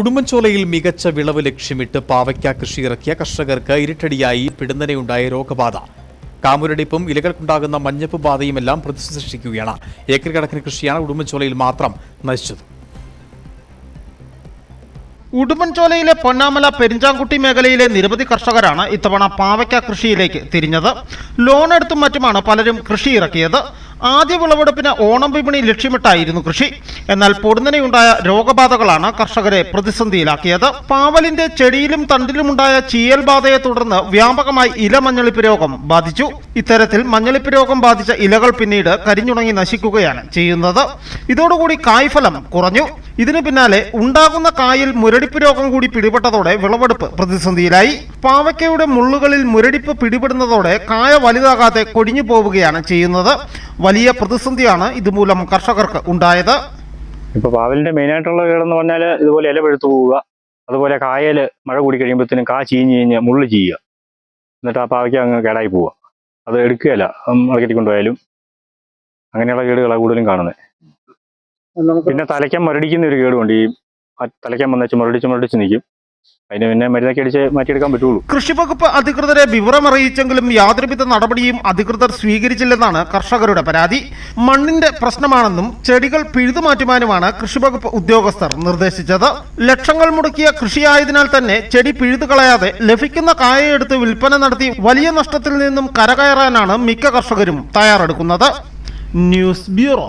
ഉടുമ്പൻചോലയിൽ മികച്ച വിളവ് ലക്ഷ്യമിട്ട് പാവയ്ക്ക കൃഷി ഇറക്കിയ കർഷകർക്ക് ഇരുട്ടടിയായി പിടുന്നനെയുണ്ടായ രോഗബാധ. കാമുരടിപ്പും ഇലകൾക്കുണ്ടാകുന്ന മഞ്ഞപ്പ് ബാധയുമെല്ലാം പ്രതിസന്ധി സൃഷ്ടിക്കുകയാണ് ഏക്കർ കണക്കിന് കൃഷിയാണ് ഉടുമ്പൻചോലയിൽ മാത്രം നശിച്ചത്. ഉടുമ്പൻചോലയിലെ പൊന്നാമല പെരിഞ്ചാംകുട്ടി മേഖലയിലെ നിരവധി കർഷകരാണ് ഇത്തവണ പാവയ്ക്ക കൃഷിയിലേക്ക് തിരിഞ്ഞത്. ലോൺ എടുത്തും മറ്റുമാണ് പലരും കൃഷി ഇറക്കിയത്. ആദ്യ വിളവെടുപ്പിന് ഓണം വിപണി ലക്ഷ്യമിട്ടായിരുന്നു കൃഷി. എന്നാൽ പൊടുന്നനെയുണ്ടായ രോഗബാധകളാണ് കർഷകരെ പ്രതിസന്ധിയിലാക്കിയത്. പാവലിന്റെ ചെടിയിലും തണ്ടിലുമുണ്ടായ ചീയൽ ബാധയെ തുടർന്ന് വ്യാപകമായി ഇല മഞ്ഞളിപ്പ് രോഗം ബാധിച്ചു. ഇത്തരത്തിൽ മഞ്ഞളിപ്പ് രോഗം ബാധിച്ച ഇലകൾ പിന്നീട് കരിഞ്ഞുണങ്ങി നശിക്കുകയാണ് ചെയ്യുന്നത്. ഇതോടുകൂടി കായ്ഫലം കുറഞ്ഞു. ഇതിനു പിന്നാലെ ഉണ്ടാകുന്ന കായിൽ മുരടിപ്പ് രോഗം കൂടി പിടിപെട്ടതോടെ വിളവെടുപ്പ് പ്രതിസന്ധിയിലായി. പാവയ്ക്കയുടെ മുള്ളുകളിൽ മുരടിപ്പ് പിടിപെടുന്നതോടെ കായ വലുതാകാതെ കൊടിഞ്ഞു പോവുകയാണ് ചെയ്യുന്നത്. വലിയ പ്രതിസന്ധിയാണ് ഇതുമൂലം കർഷകർക്ക് ഉണ്ടായത്. ഇപ്പൊ പാവലിന്റെ മെയിൻ ആയിട്ടുള്ള കേടെന്ന് പറഞ്ഞാൽ ഇതുപോലെ ഇല പെഴുത്തു പോവുക അതുപോലെ കായൽ മഴ കൂടി കഴിയുമ്പോഴത്തേനും കാ ചീഞ്ഞ് കഴിഞ്ഞ് മുള്ളു ചെയ്യുക. എന്നിട്ട് ആ പാവയ്ക്ക് അങ്ങ് കേടായി പോവുക. അത് എടുക്കുകയല്ല മാർക്കറ്റിൽ കൊണ്ടുപോയാലും. അങ്ങനെയുള്ള കേടുകളാണ് കൂടുതലും കാണുന്നത്. പിന്നെ തലയ്ക്കാൻ മുരടിക്കുന്ന ഒരു കേടുണ്ട് ഈ തലയ്ക്കാൻ വന്നേച്ച് മുരടിച്ച് മുരടിച്ച് നിൽക്കും അതിന് പിന്നെ മരുന്നൊക്കെ അടിച്ച് മാറ്റിയെടുക്കാൻ പറ്റുള്ളൂ. കൃഷിവകുപ്പ് അധികൃതരെ വിവരം അറിയിച്ചെങ്കിലും യാതൊരുവിധ നടപടിയും അധികൃതർ സ്വീകരിച്ചില്ലെന്നാണ് കർഷകരുടെ പരാതി. മണ്ണിന്റെ പ്രശ്നമാണെന്നും ചെടികൾ പിഴുതുമാറ്റുവാനുമാണ് കൃഷിവകുപ്പ് ഉദ്യോഗസ്ഥർ നിർദ്ദേശിച്ചത്. ലക്ഷങ്ങൾ മുടക്കിയ കൃഷിയായതിനാൽ തന്നെ ചെടി പിഴുതു കളയാതെ ലഭിക്കുന്ന കായയെടുത്ത് വിൽപ്പന നടത്തി വലിയ നഷ്ടത്തിൽ നിന്നും കരകയറാനാണ് മിക്ക കർഷകരും തയ്യാറെടുക്കുന്നത്. News bureau.